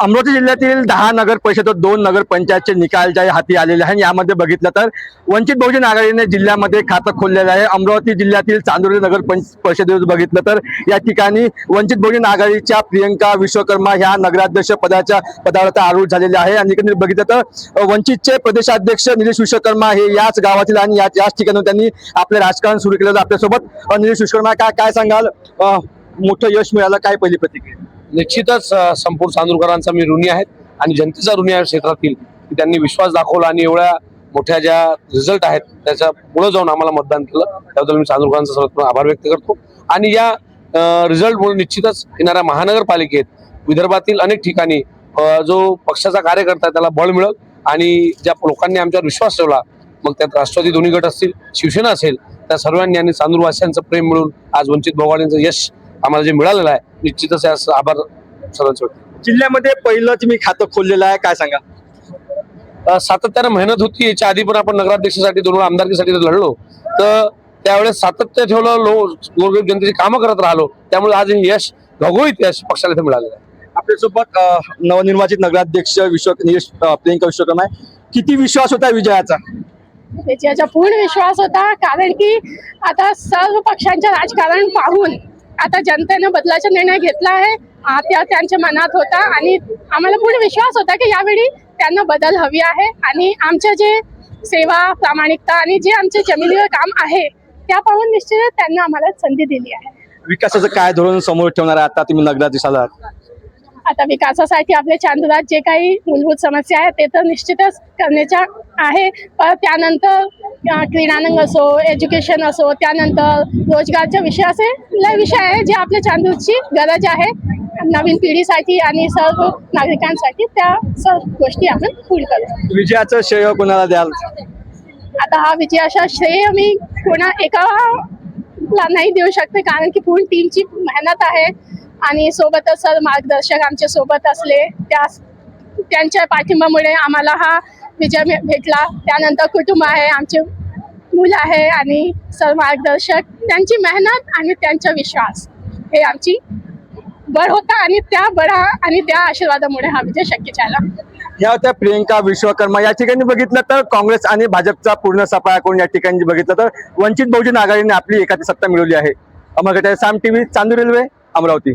अमरावती जिल्ह्यातील दहा नगर परिषद दोन नगर पंचायतचे निकाल जे हाती आलेले आहेत यामध्ये बघितलं तर वंचित बहुजन आघाडीने जिल्ह्यामध्ये खातं खोललेलं आहे. अमरावती जिल्ह्यातील चांदोली नगर पंच परिषदेत बघितलं तर या ठिकाणी वंचित बहुजन आघाडीच्या प्रियंका विश्वकर्मा ह्या नगराध्यक्ष पदाच्या पदावर आरूढ झालेल्या आहे. आणि बघितलं तर वंचितचे प्रदेशाध्यक्ष निलेश विश्वकर्मा हे याच गावातील आणि याच याच ठिकाणी त्यांनी आपलं राजकारण सुरू केलं आपल्यासोबत. निलेश विश्वकर्मा काय काय सांगाल? मोठं यश मिळालं काय पहिली प्रतिक्रिया? निश्चितच संपूर्ण चांदूरकरांचा मी ऋणी आहेत आणि जनतेचा ऋणी आहे क्षेत्रातील की त्यांनी विश्वास दाखवला आणि एवढ्या मोठ्या ज्या रिझल्ट आहेत त्याच्या पुढे जाऊन आम्हाला मतदान केलं. त्याबद्दल मी चांदूरकरांचा सर्वात आभार व्यक्त करतो. आणि या रिझल्टमुळे निश्चितच येणाऱ्या महानगरपालिकेत विदर्भातील अनेक ठिकाणी जो पक्षाचा कार्यकर्ता आहे त्याला बळ मिळेल आणि ज्या लोकांनी आमच्यावर विश्वास ठेवला मग त्यात राष्ट्रवादी दोन्ही गट असतील शिवसेना असेल त्या सर्वांनी आणि चांदूरवासियांचं प्रेम मिळून आज वंचित बहुवाडींचं यश आम्हाला जे मिळालेलं आहे निश्चितच यास आभार सर्वांचे व्यक्त जिल्ह्यामध्ये पहिलं तुम्ही खातं खोललेलं आहे काय सांगा? सातत्यानं मेहनत होती याच्या आधी पण आपण नगराध्यक्षासाठी दोन आमदारकीसाठी जर लढलो तर त्यावेळेस सातत्य ठेवलं लो गोरगरीब जनतेची कामं करत राहिलो त्यामुळे आज हे यश घवघवीत यश पक्षाला इथे मिळालेलं आहे. आपल्यासोबत नवनिर्वाचित नगराध्यक्ष विश्व प्रियंका विश्वकर्मा आहे. किती विश्वास होता विजयाचा? त्याच्याचा पूर्ण विश्वास होता कारण की आता सर्व पक्षांचे राजकारण पाहून आता जनतेनं बदलाचा निर्णय घेतला आहे. त्या त्यांच्या मनात होता आणि आम्हाला पूर्ण विश्वास होता की यावेळी त्यांना बदल हवी आहे. आणि आमच्या जे सेवा प्रामाणिकता आणि जे आमचे जमिनीवर काम आहे त्या पाहून निश्चित त्यांना आम्हाला संधी दिली आहे. विकासाचं काय धोरण समोर ठेवणार आहे? आता तुम्ही नगरात आलात. आता विकासासाठी आपल्या चांदुरात जे काही मूलभूत समस्या आहेत ते तर निश्चितच करण्याच्या आहे. पण त्यानंतर क्रीडानंग असो एज्युकेशन असो त्यानंतर रोजगारच्या विषय असे लय विषय आहे जे आपल्या चांदूरची गरज आहे. नवीन पिढीसाठी आणि सर्व नागरिकांसाठी त्या सर्व गोष्टी आपण पूर्ण करू. विजयाचं श्रेय कोणाला द्याल? आता हा विजयाचा श्रेय मी कोणा एका ला नाही देऊ शकते कारण की पूर्ण टीमची मेहनत आहे. आणि सोबतच सर मार्गदर्शक आमच्यासोबत असले त्या त्यांच्या पाठिंबामुळे आम्हाला हा विजय भेटला. त्यानंतर कुटुंब आहे आमचे मुलं आहे आणि सर मार्गदर्शक. त्यांची मेहनत आणि त्यांचा विश्वास हे आमची बळ होता आणि त्या बळा आणि त्या आशीर्वादामुळे हा विजय शक्य झाला. या होत्या प्रियंका विश्वकर्मा. या ठिकाणी बघितलं तर काँग्रेस आणि भाजपचा पूर्ण सफाया करून या ठिकाणी बघितलं तर वंचित बहुजन आघाडीने आपली एखादी सत्ता मिळवली आहे. Amar Saam TV Chandur railway Amravati.